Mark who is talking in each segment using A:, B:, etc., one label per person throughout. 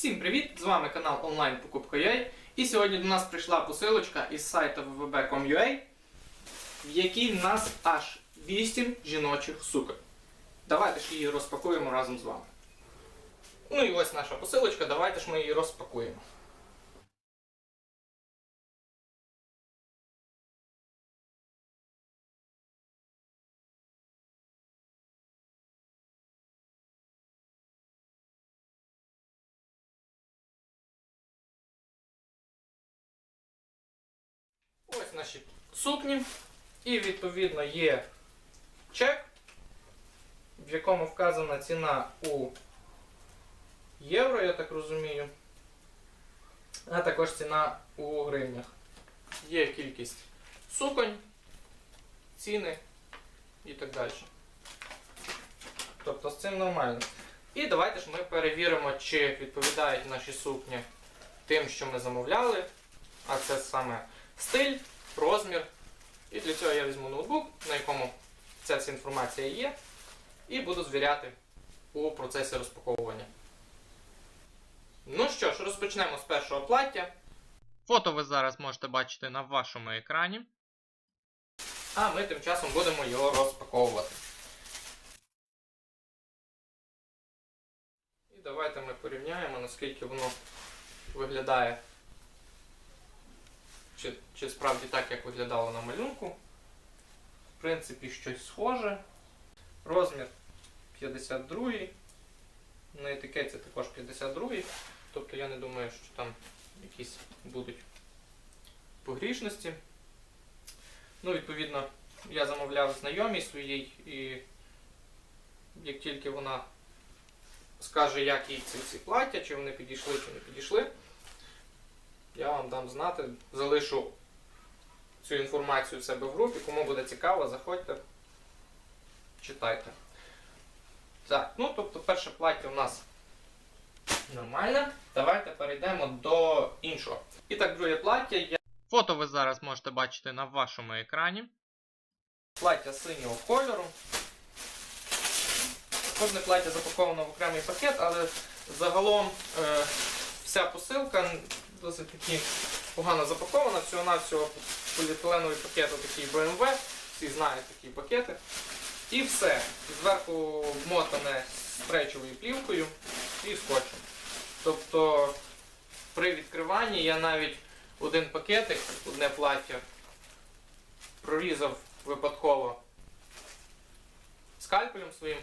A: Всім привіт! З вами канал онлайн Покупка.ua І сьогодні до нас прийшла посилочка із сайту www.com.ua в якій в нас аж 8 жіночих сукок. Давайте ж її розпакуємо разом з вами. Ну і ось наша посилочка, давайте ж ми її розпакуємо. Ось наші сукні. І відповідно є чек, в якому вказана ціна у євро, я так розумію. А також ціна у гривнях. Є кількість суконь, ціни і так далі. Тобто з цим нормально. І давайте ж ми перевіримо, чи відповідають наші сукні тим, що ми замовляли. А це саме стиль, розмір. І для цього я візьму ноутбук, на якому ця вся інформація є, і буду звіряти у процесі розпаковування. Ну що ж, розпочнемо з першого плаття. Фото ви зараз можете бачити на вашому екрані. А ми тим часом будемо його розпаковувати. І давайте ми порівняємо, наскільки воно виглядає чи, чи справді так, як виглядало на малюнку. В принципі, щось схоже. Розмір 52. На етикетці також 52. Тобто я не думаю, що там якісь будуть погрішності. Ну, відповідно, я замовляв знайомій своїй і як тільки вона скаже, як їй ці всі плаття, чи вони підійшли, чи не підійшли, я вам дам знати, залишу цю інформацію в себе в групі. Кому буде цікаво, заходьте, читайте. Так, ну тобто перше плаття у нас нормальне. Давайте перейдемо до іншого. І так, друге плаття. Я... Фото ви зараз можете бачити на вашому екрані. Плаття синього кольору. Кожне плаття запаковано в окремий пакет, але загалом е, вся посилка досить таки погано запакована. Всього-навсього поліетиленовий пакет такий BMW, всі знають такі пакети. І все. Зверху вмотане стрейчовою плівкою і скотчем. Тобто при відкриванні я навіть один пакетик, одне плаття прорізав випадково скальпелем своїм.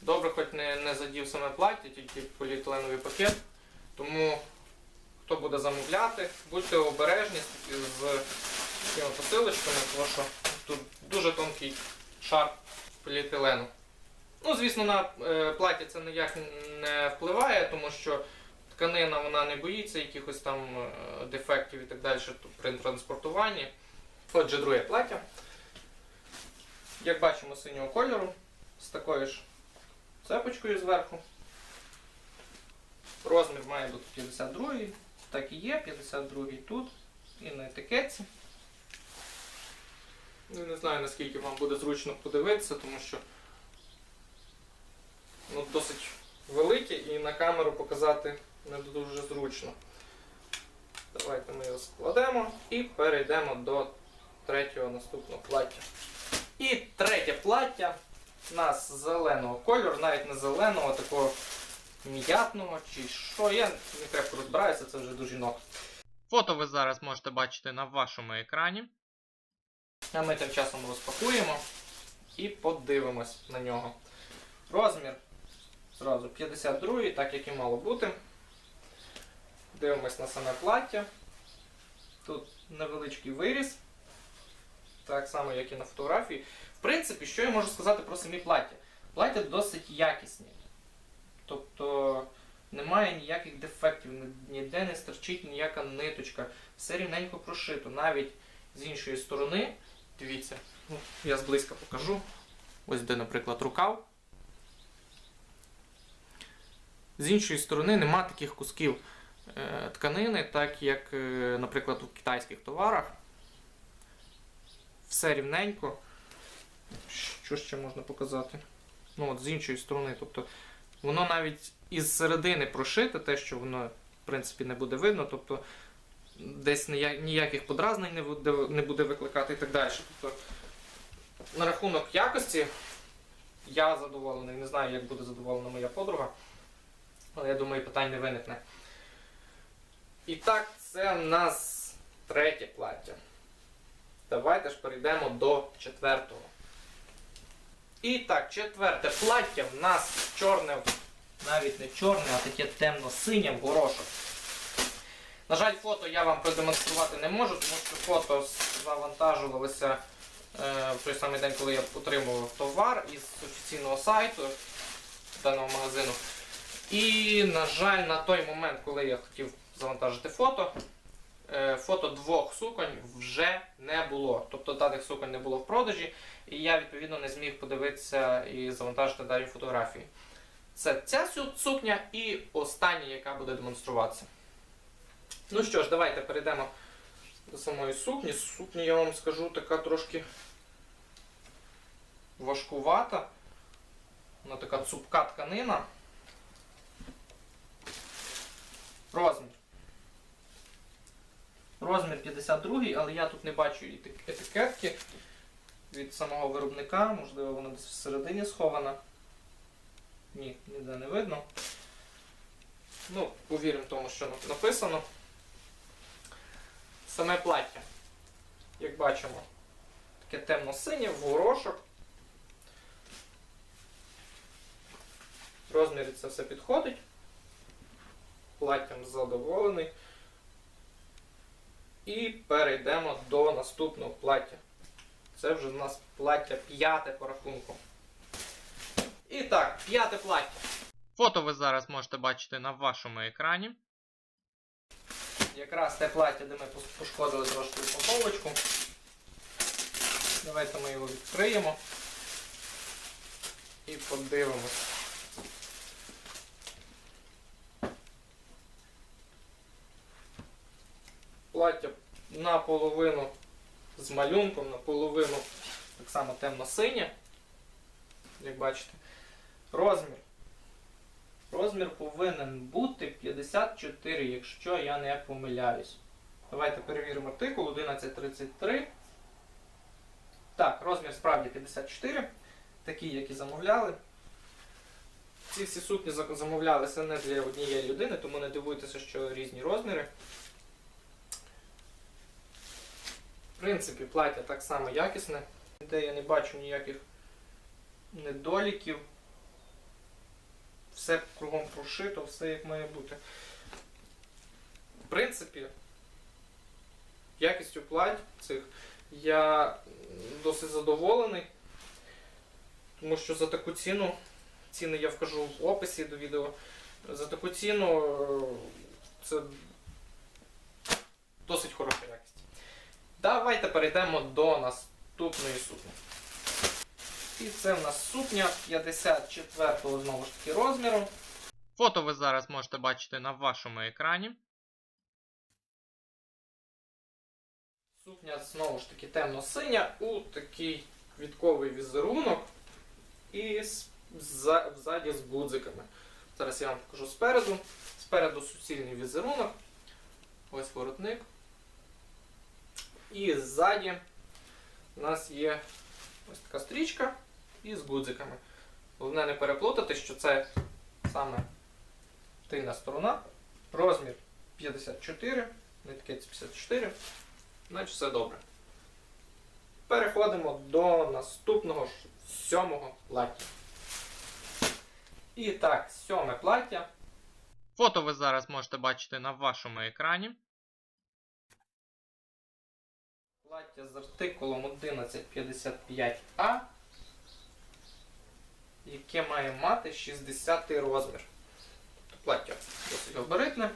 A: Добре, хоч не, не задів саме плаття, тільки поліетиленовий пакет. Тому хто буде замовляти, будьте обережні з цими посилочками, тому що тут дуже тонкий шар поліетилену. Ну, звісно, на е, плаття це ніяк не впливає, тому що тканина вона не боїться якихось там е, дефектів і так далі при транспортуванні. Отже, друге плаття. Як бачимо, синього кольору з такою ж цепочкою зверху. Розмір має бути 52 так і є, 52-й тут і на етикетці. Ну, не знаю наскільки вам буде зручно подивитися, тому що ну, досить велике і на камеру показати не дуже зручно. Давайте ми його складемо і перейдемо до третього наступного плаття. І третє плаття у нас зеленого кольору, навіть не зеленого, такого м'ятного чи що. Я не крепко розбираюся, це вже до жінок. Фото ви зараз можете бачити на вашому екрані. А ми тим часом розпакуємо і подивимось на нього. Розмір зразу 52 так як і мало бути. Дивимось на саме плаття. Тут невеличкий виріз. Так само, як і на фотографії. В принципі, що я можу сказати про самі плаття? Плаття досить якісні. Тобто немає ніяких дефектів, ніде не стерчить ніяка ниточка. Все рівненько прошито. Навіть з іншої сторони, дивіться, ну, я зблизька покажу. Ось де, наприклад, рукав. З іншої сторони нема таких кусків е, тканини, так як, е, наприклад, у китайських товарах. Все рівненько. Що ще можна показати? Ну, от З іншої сторони, тобто Воно навіть із середини прошите, те, що воно, в принципі, не буде видно. Тобто десь ніяких подразнень не буде, не буде викликати і так далі. Тобто, на рахунок якості я задоволений. Не знаю, як буде задоволена моя подруга. Але я думаю, питань не виникне. І так, це в нас третє плаття. Давайте ж перейдемо до четвертого. І так, четверте плаття в нас чорне, навіть не чорне, а таке темно-синє в горошок. На жаль, фото я вам продемонструвати не можу, тому що фото завантажувалося е, в той самий день, коли я отримував товар із офіційного сайту даного магазину. І, на жаль, на той момент, коли я хотів завантажити фото, фото двох суконь вже не було. Тобто даних суконь не було в продажі, і я відповідно не зміг подивитися і завантажити далі фотографії. Це ця сукня і остання, яка буде демонструватися. Ну що ж, давайте перейдемо до самої сукні. Сукня, я вам скажу, така трошки важкувата. Вона така цупка тканина. Розмір. Розмір 52, але я тут не бачу етикетки від самого виробника. Можливо, вона десь всередині схована. Ні, ніде не видно. Ну, повіримо тому, що написано. Саме плаття. Як бачимо, таке темно-синє, в горошок. Розміри це все підходить. Платтям задоволений. І перейдемо до наступного плаття. Це вже в нас плаття п'яте по рахунку. І так, п'яте плаття. Фото ви зараз можете бачити на вашому екрані. Якраз те плаття, де ми пошкодили трошки упаковочку. Давайте ми його відкриємо і подивимось. Плаття наполовину з малюнком, наполовину так само темно-синє. Як бачите. Розмір. Розмір повинен бути 54, якщо я не помиляюсь. Давайте перевіримо артикул 1133. Так, розмір справді 54, такий, як і замовляли. Ці всі сукні замовлялися не для однієї людини, тому не дивуйтеся, що різні розміри. В принципі, плаття так само якісне, де я не бачу ніяких недоліків. Все кругом прошито, все як має бути. В принципі, якістю плать цих я досить задоволений, тому що за таку ціну, ціни я вкажу в описі до відео, за таку ціну е, це досить хороша якість. Давайте перейдемо до наступної сукні. І це в нас сукня 54-го знову ж таки розміру. Фото ви зараз можете бачити на вашому екрані. Сукня знову ж таки темно-синя у такий квітковий візерунок і з- зза- взаді з гудзиками. Зараз я вам покажу спереду. Спереду суцільний візерунок. Ось воротник. І ззаді у нас є ось така стрічка і з гудзиками. Головне не переплутати, що це саме тильна сторона. Розмір 54, етикетці 54. Значить все добре. Переходимо до наступного сьомого плаття. І так, сьоме плаття. Фото ви зараз можете бачити на вашому екрані. Плаття з артикулом 1155А, яке має мати 60 розмір. Тобто Плаття досить габаритне,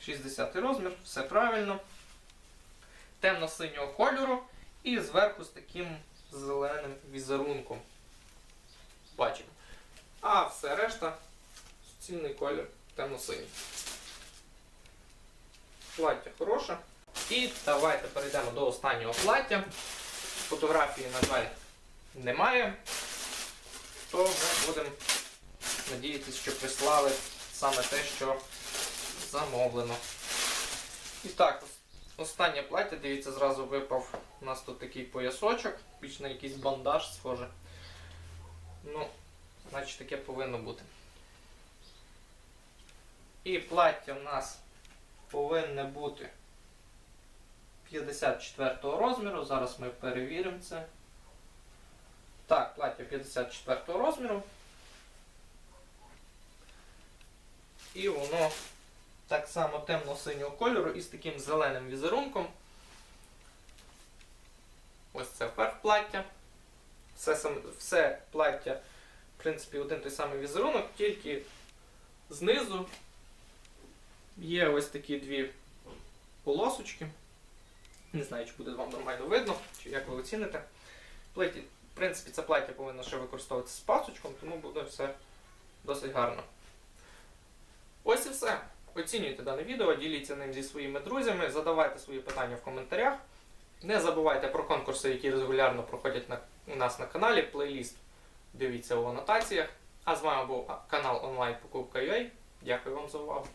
A: 60 розмір, все правильно. Темно-синього кольору і зверху з таким зеленим візерунком. Бачимо. А все решта суцільний колір темно-синій. Плаття хороше. І давайте перейдемо до останнього плаття. Фотографії, на жаль, немає. То ми будемо надіятися, що прислали саме те, що замовлено. І так, останнє плаття, дивіться, зразу випав у нас тут такий поясочок, більш на якийсь бандаж схоже. Ну, значить таке повинно бути. І плаття в нас повинне бути 54 розміру. Зараз ми перевіримо це. Так, плаття 54 розміру. І воно так само темно-синього кольору і з таким зеленим візерунком. Ось це верх плаття. Все, все плаття, в принципі, один той самий візерунок, тільки знизу є ось такі дві полосочки. Не знаю, чи буде вам нормально видно, чи як ви оціните. Платі, в принципі, це плаття повинно ще використовуватися з пасочком, тому буде все досить гарно. Ось і все. Оцінюйте дане відео, діліться ним зі своїми друзями, задавайте свої питання в коментарях. Не забувайте про конкурси, які регулярно проходять на, у нас на каналі. Плейліст дивіться у анотаціях. А з вами був канал онлайн Покупка.ua. Дякую вам за увагу.